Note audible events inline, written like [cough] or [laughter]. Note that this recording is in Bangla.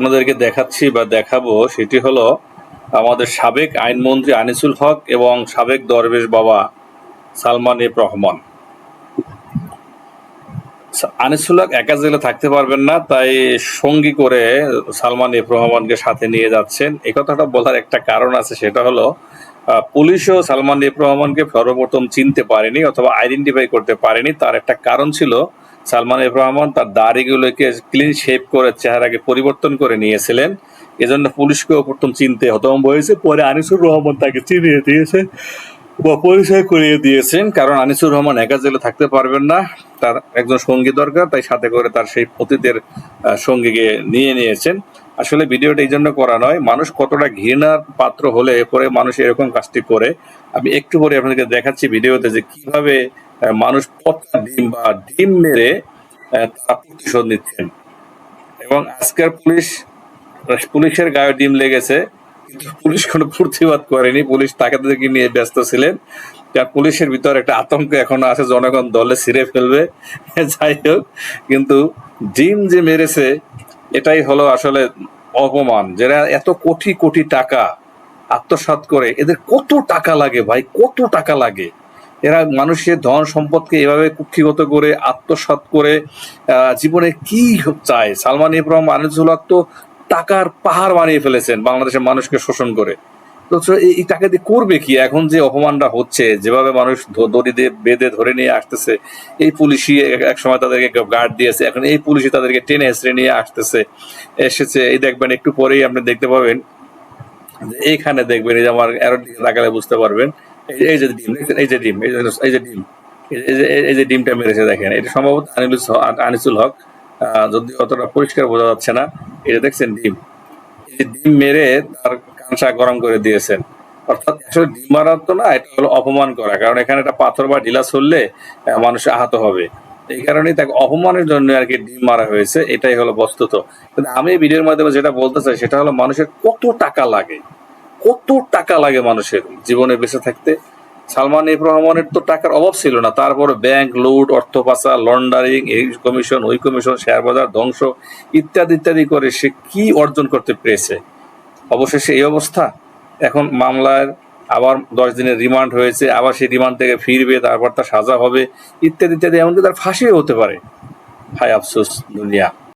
আপনাদেরকে দেখাচ্ছি বা দেখাবো, সেটি হলো আমাদের সাবেক আইনমন্ত্রী আনিসুল হক এবং সাবেক দরবেশ বাবা সালমান এফ রহমান। আনিসুল হক একা জেলে থাকতে পারবেন না, তাই সঙ্গী করে সালমান এফ রহমানকে সাথে নিয়ে যাচ্ছেন। এই কথাটা বলার একটা কারণ আছে, সেটা হলো পুলিশও সালমান এফ রহমানকে সর্বপ্রথম চিনতে পারেনি অথবা আইডেন্টিফাই করতে পারেনি। তার একটা কারণ ছিল সালমান এফ রহমান তার দাড়িগুলোকে ক্লিন শেপ করে চেহারাকে পরিবর্তন করে নিয়েছিলেন। এজন্য পুলিশকেও প্রথম চিনতে হতম্ব হয়েছে। পরে আনিসুর রহমান তাকে চিনিয়ে দিয়েছে বা পরিচয় করিয়ে দিয়েছেন, কারণ আনিসুর রহমান একা জেলে থাকতে পারবেন না। তার একজন সঙ্গী দরকার, তাই সাথে করে তার সেই অতীতের সঙ্গীকে নিয়ে নিয়েছেন। আসলে ভিডিওটা এই জন্য করা নয়, মানুষ কতটা ঘৃণার পাত্র হলে পরে মানুষ এরকম কাজটি করে। আমি একটু পরে আপনাদেরকে দেখাচ্ছি ভিডিওতে যে কীভাবে মানুষ পচা ডিম বা ডিম মেরে তারা প্রতিশোধ নিচ্ছেন। এবং আজকের পুলিশ, পুলিশের গায়ে ডিম লেগেছে, কিন্তু পুলিশ কোনো প্রতিবাদ করেনি। পুলিশ তাকে নিয়ে ব্যস্ত ছিলেন। কারণ পুলিশের ভিতর একটা আতঙ্ক এখনও আছে, জনগণ দলে ছিঁড়ে ফেলবে। [laughs] যাই হোক, কিন্তু ডিম যে মেরেছে, এটাই হলো আসলে অপমান। যারা এত কোটি কোটি টাকা আত্মসাৎ করে, এদের কত টাকা লাগে ভাই? কত টাকা লাগে? এরা মানুষের ধন সম্পদকে এভাবে কুক্ষিগত করে, আত্মসাৎ করে জীবনে কি চায়? সালমান ইব্রাহিম আনিসুল তো টাকার পাহাড় বানিয়ে ফেলেছেন বাংলাদেশের মানুষকে শোষণ করে। তো এই টাকা দিয়ে করবে কি? এখন যে অপমানটা হচ্ছে, যেভাবে মানুষ দড়ি দিয়ে বেঁধে ধরে নিয়ে আসতেছে, এই পুলিশই এক- সময় তাদেরকে গার্ড দিয়েছে, এখন এই পুলিশই তাদেরকে টেনে হেসড়ে নিয়ে আসতেছে, এসেছে। এই দেখবেন একটু পরেই আপনি দেখতে পাবেন এইখানে দেখবেন এই যে আমার দিকে তাকালে বুঝতে পারবেন। এই- যে ডিম, এই যে ডিম, এই যে ডিম, এই- যে ডিমটা মেরেছে দেখেন, এটা সম্ভবত আনিসুল হক অতটা পরিষ্কার বোঝা যাচ্ছে না, এটা দেখছেন ডিম, এই মেরে তার গরম করে দিয়েছেন, অর্থাৎ আসলে ডিম তো না, এটা হলো অপমান করা, কারণ এখানে একটা পাথর বা ঢিলা ছড়লে মানুষ আহত হবে এই কারণেই তাকে অপমানের জন্য আর কি ডিম মারা হয়েছে, এটাই হলো বস্তুত, কিন্তু আমি ভিডিওর মাধ্যমে যেটা বলতে চাই, সেটা হলো মানুষের কত টাকা লাগে কত টাকা লাগে মানুষের জীবনে বেঁচে থাকতে? সালমান এফ রহমানের তো টাকার অভাব ছিল না। তারপরে ব্যাংক, লুট, অর্থ পাচার, লন্ডারিং, এই কমিশন, ওই কমিশন, শেয়ার বাজার, ধ্বংস ইত্যাদি ইত্যাদি করে সে কি অর্জন করতে পেরেছে? অবশেষে এই অবস্থা। এখন মামলার আবার দশ দিনের রিমান্ড হয়েছে, আবার সেই রিমান্ড থেকে ফিরবে, তারপর তার সাজা হবে, ইত্যাদি ইত্যাদি, এমনকি তার ফাঁসিও হতে পারে। হায় আফসোস, দুনিয়া।